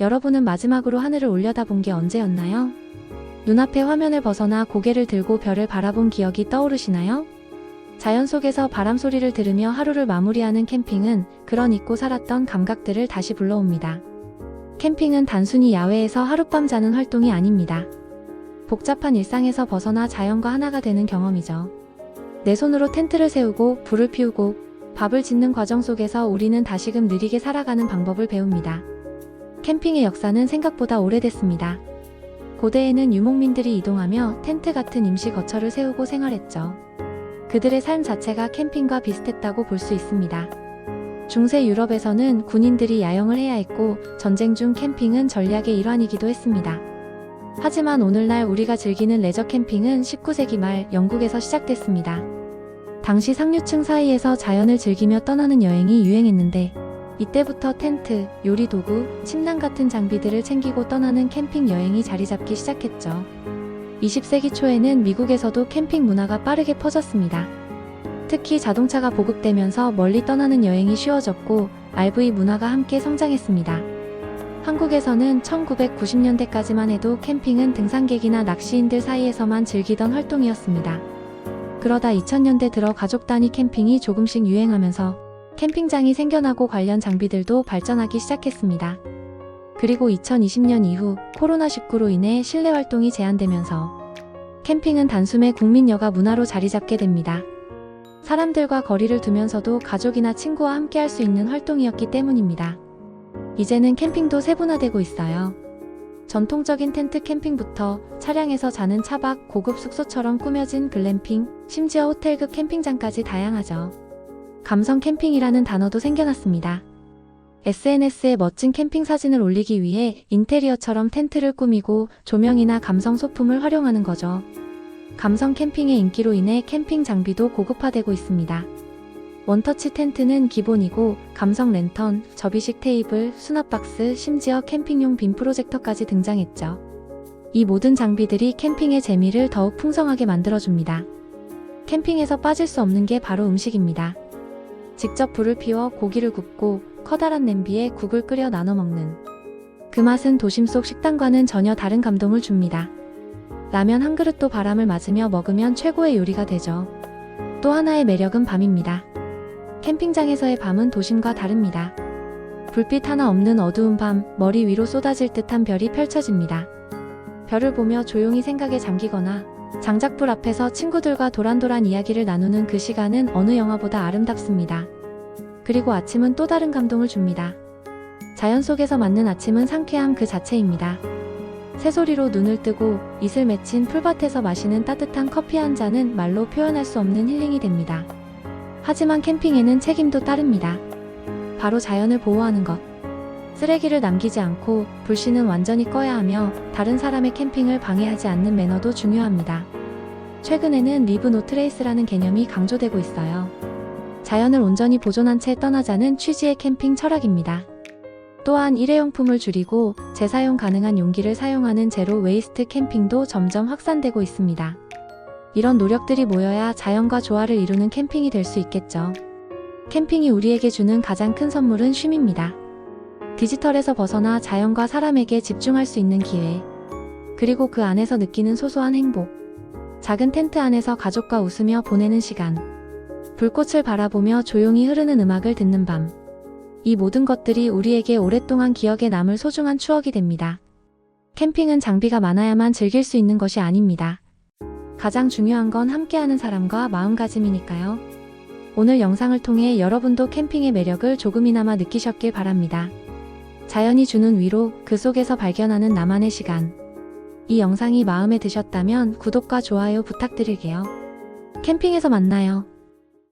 여러분은 마지막으로 하늘을 올려다본 게 언제였나요? 눈앞의 화면을 벗어나 고개를 들고 별을 바라본 기억이 떠오르시나요? 자연 속에서 바람 소리를 들으며 하루를 마무리하는 캠핑은 그런 잊고 살았던 감각들을 다시 불러옵니다. 캠핑은 단순히 야외에서 하룻밤 자는 활동이 아닙니다. 복잡한 일상에서 벗어나 자연과 하나가 되는 경험이죠. 내 손으로 텐트를 세우고 불을 피우고 밥을 짓는 과정 속에서 우리는 다시금 느리게 살아가는 방법을 배웁니다. 캠핑의 역사는 생각보다 오래됐습니다. 고대에는 유목민들이 이동하며 텐트 같은 임시 거처를 세우고 생활했죠. 그들의 삶 자체가 캠핑과 비슷했다고 볼 수 있습니다. 중세 유럽에서는 군인들이 야영을 해야 했고 전쟁 중 캠핑은 전략의 일환이기도 했습니다. 하지만 오늘날 우리가 즐기는 레저 캠핑은 19세기 말 영국에서 시작됐습니다. 당시 상류층 사이에서 자연을 즐기며 떠나는 여행이 유행했는데 이때부터 텐트, 요리 도구, 침낭 같은 장비들을 챙기고 떠나는 캠핑 여행이 자리 잡기 시작했죠. 20세기 초에는 미국에서도 캠핑 문화가 빠르게 퍼졌습니다. 특히 자동차가 보급되면서 멀리 떠나는 여행이 쉬워졌고 RV 문화가 함께 성장했습니다. 한국에서는 1990년대까지만 해도 캠핑은 등산객이나 낚시인들 사이에서만 즐기던 활동이었습니다. 그러다 2000년대 들어 가족 단위 캠핑이 조금씩 유행하면서 캠핑장이 생겨나고 관련 장비들도 발전하기 시작했습니다. 그리고 2020년 이후 코로나19로 인해 실내 활동이 제한되면서 캠핑은 단숨에 국민 여가 문화로 자리 잡게 됩니다. 사람들과 거리를 두면서도 가족이나 친구와 함께 할 수 있는 활동이었기 때문입니다. 이제는 캠핑도 세분화되고 있어요. 전통적인 텐트 캠핑부터 차량에서 자는 차박, 고급 숙소처럼 꾸며진 글램핑, 심지어 호텔급 캠핑장까지 다양하죠. 감성 캠핑이라는 단어도 생겨났습니다. SNS에 멋진 캠핑 사진을 올리기 위해 인테리어처럼 텐트를 꾸미고 조명이나 감성 소품을 활용하는 거죠. 감성 캠핑의 인기로 인해 캠핑 장비도 고급화되고 있습니다. 원터치 텐트는 기본이고 감성 랜턴, 접이식 테이블, 수납박스, 심지어 캠핑용 빔 프로젝터까지 등장했죠. 이 모든 장비들이 캠핑의 재미를 더욱 풍성하게 만들어줍니다. 캠핑에서 빠질 수 없는 게 바로 음식입니다. 직접 불을 피워 고기를 굽고 커다란 냄비에 국을 끓여 나눠 먹는 그 맛은 도심 속 식당과는 전혀 다른 감동을 줍니다. 라면 한 그릇도 바람을 맞으며 먹으면 최고의 요리가 되죠. 또 하나의 매력은 밤입니다. 캠핑장에서의 밤은 도심과 다릅니다. 불빛 하나 없는 어두운 밤, 머리 위로 쏟아질 듯한 별이 펼쳐집니다. 별을 보며 조용히 생각에 잠기거나 장작불 앞에서 친구들과 도란도란 이야기를 나누는 그 시간은 어느 영화보다 아름답습니다. 그리고 아침은 또 다른 감동을 줍니다. 자연 속에서 맞는 아침은 상쾌함 그 자체입니다. 새소리로 눈을 뜨고 이슬 맺힌 풀밭에서 마시는 따뜻한 커피 한 잔은 말로 표현할 수 없는 힐링이 됩니다. 하지만 캠핑에는 책임도 따릅니다. 바로 자연을 보호하는 것. 쓰레기를 남기지 않고 불씨는 완전히 꺼야 하며 다른 사람의 캠핑을 방해하지 않는 매너도 중요합니다. 최근에는 리브 노 트레이스라는 개념이 강조되고 있어요. 자연을 온전히 보존한 채 떠나자는 취지의 캠핑 철학입니다. 또한 일회용품을 줄이고 재사용 가능한 용기를 사용하는 제로 웨이스트 캠핑도 점점 확산되고 있습니다. 이런 노력들이 모여야 자연과 조화를 이루는 캠핑이 될 수 있겠죠. 캠핑이 우리에게 주는 가장 큰 선물은 쉼입니다. 디지털에서 벗어나 자연과 사람에게 집중할 수 있는 기회. 그리고 그 안에서 느끼는 소소한 행복. 작은 텐트 안에서 가족과 웃으며 보내는 시간. 불꽃을 바라보며 조용히 흐르는 음악을 듣는 밤. 이 모든 것들이 우리에게 오랫동안 기억에 남을 소중한 추억이 됩니다. 캠핑은 장비가 많아야만 즐길 수 있는 것이 아닙니다. 가장 중요한 건 함께하는 사람과 마음가짐이니까요. 오늘 영상을 통해 여러분도 캠핑의 매력을 조금이나마 느끼셨길 바랍니다. 자연이 주는 위로 그 속에서 발견하는 나만의 시간. 이 영상이 마음에 드셨다면 구독과 좋아요 부탁드릴게요. 캠핑에서 만나요.